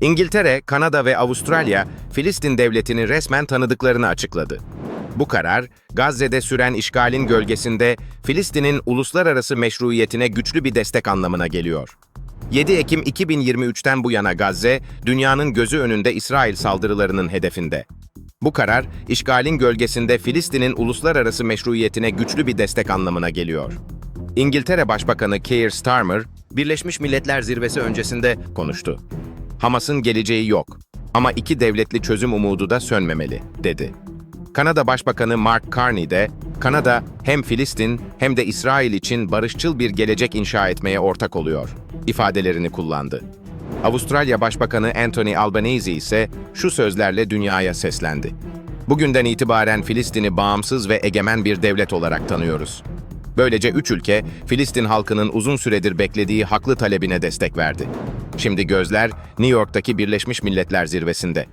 İngiltere, Kanada ve Avustralya, Filistin devletini resmen tanıdıklarını açıkladı. Bu karar, Gazze'de süren işgalin gölgesinde Filistin'in uluslararası meşruiyetine güçlü bir destek anlamına geliyor. 7 Ekim 2023'ten bu yana Gazze, dünyanın gözü önünde İsrail saldırılarının hedefinde. Bu karar, işgalin gölgesinde Filistin'in uluslararası meşruiyetine güçlü bir destek anlamına geliyor. İngiltere Başbakanı Keir Starmer, Birleşmiş Milletler Zirvesi öncesinde konuştu. Hamas'ın geleceği yok ama iki devletli çözüm umudu da sönmemeli, dedi. Kanada Başbakanı Mark Carney de, Kanada hem Filistin hem de İsrail için barışçıl bir gelecek inşa etmeye ortak oluyor, ifadelerini kullandı. Avustralya Başbakanı Anthony Albanese ise şu sözlerle dünyaya seslendi. Bugünden itibaren Filistin'i bağımsız ve egemen bir devlet olarak tanıyoruz. Böylece üç ülke, Filistin halkının uzun süredir beklediği haklı talebine destek verdi. Şimdi gözler New York'taki Birleşmiş Milletler Zirvesi'nde.